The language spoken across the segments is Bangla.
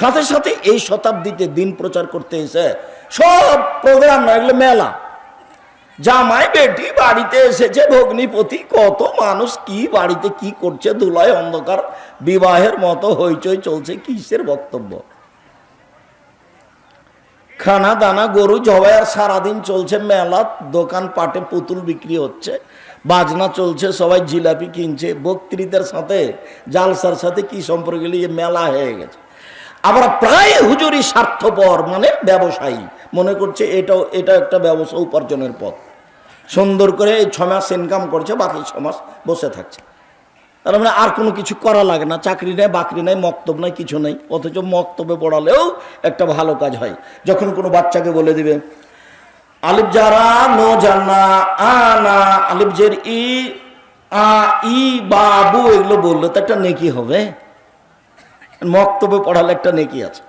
সাথে সাথে এই শতাব্দীতে দিন প্রচার করতে এসে সব প্রোগ্রাম না, এগুলো মেলা। জামাই বেটি বাড়িতে এসেছে, ভগ্নিপতি, কত মানুষ, কি বাড়িতে কি করছে, ধুলায় অন্ধকার, বিবাহের মতো হইচই চলছে, কিসের বক্তব্য? খানা দানা, গরু জবাই আর সারাদিন চলছে, মেলা, দোকান পাটে পুতুল বিক্রি হচ্ছে, বাজনা চলছে, সবাই জিলাপি কিনছে, বক্তৃতার সাথে, জালসার সাথে কি সম্পর্ক মেলা হয়ে গেছে। আবার প্রায় হুজুরি স্বার্থপর মানে ব্যবসায়ী। মনে করছে এটাও, এটা একটা ব্যবসা উপার্জনের পথ। সুন্দর করে এই ছ মাস ইনকাম করছে, বাকি ছ মাস বসে থাকছে। তার মানে আর কোনো কিছু করা লাগে না, চাকরি নেই, বাকরি নেই, মক্তব নাই, কিছু নেই। অথচ মক্তবে পড়ালেও একটা ভালো কাজ হয়। যখন কোনো বাচ্চাকে বলে দিবে, আলিফ যারা নো জানা আনা আলিফ জের ই, আ, ই বাবু এগুলো বলল, তো একটা নেকি হবে। মক্তবে পড়ালে একটা নেকি আছে।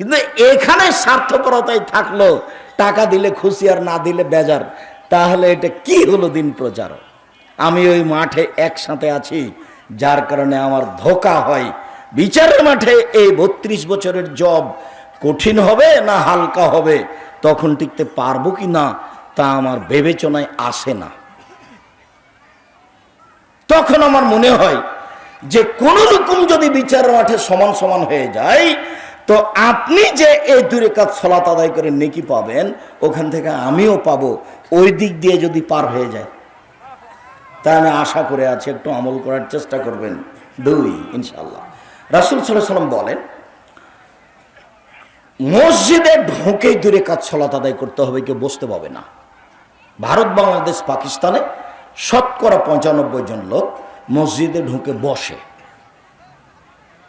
কিন্তু এখানে স্বার্থপরতাই থাকল, টাকা দিলে খুশি আর না দিলে বেজার, তাহলে এটা কি হলো দিন প্রচার আমি ওই মাঠে একসাথে আছি, যার কারণে আমার ধোকা হয়। বিচারের মাঠে এই বত্রিশ বছরের জব কঠিন হবে না হালকা হবে, তখন টিকতে পারব কি না, তা আমার বিবেচনায় আসে না। তখন আমার মনে হয় যে কোন রকম যদি বিচার মাঠে সমান সমান হয়ে যায়, তো আপনি যে এই দূরে কাজ সলাত আদায় করে নেকি পাবেন, ওখান থেকে আমিও পাবো। ওই দিক দিয়ে যদি পার হয়ে যায়। তা আমি আশা করে আছি, একটু আমল করার চেষ্টা করবেন। দুই ইনশাল্লাহ রাসুল সাল্লাম বলেন, মসজিদে ঢোকেই দূরে কাজ সলাত আদায় করতে হবে, কেউ বসতে পাবে না। ভারত, বাংলাদেশ, পাকিস্তানে শতকরা পঁচানব্বই জন লোক মসজিদে ঢুকে বসে।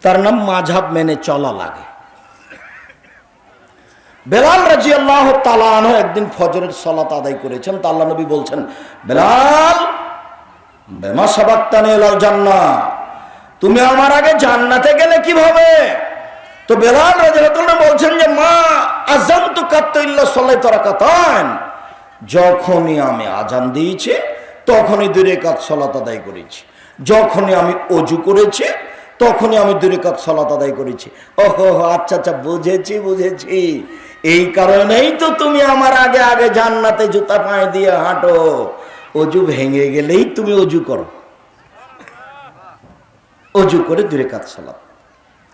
তার নাম মাঝাব মেনে চলা লাগে। বেলাল রাজি আল্লাহ তালাহ একদিন ফজরের সলাত আদায় করেছেন, তা আল্লাহ নবী বলছেন, বেলাল, বেমা সাবাক্তানে এলাল জান্না তুমি আমার আগে জান্নাতে গেলে কীভাবে? তো বেলাল রাজিয়াল্লাহ বলছেন যে, মা আজান তো কাত্তইল্লা সলাই তোরা কাতান যখনই আমি আজান দিয়েছি, তখনই দূরে কাজ সলাত আদায় করেছি। যখনই আমি অজু করেছি, তখনই আমি দূরে কাজ সলাত আদায় করেছি। ওহো আচ্ছা আচ্ছা বুঝেছি বুঝেছি। এই কারণেই তো তুমি আমার আগে আগে জান্নাতে জুতা পায়ে দিয়ে হাঁটো। অজু ভেঙে গেলেই তুমি অজু করো। অজু করে দূরে কাজ সলাত।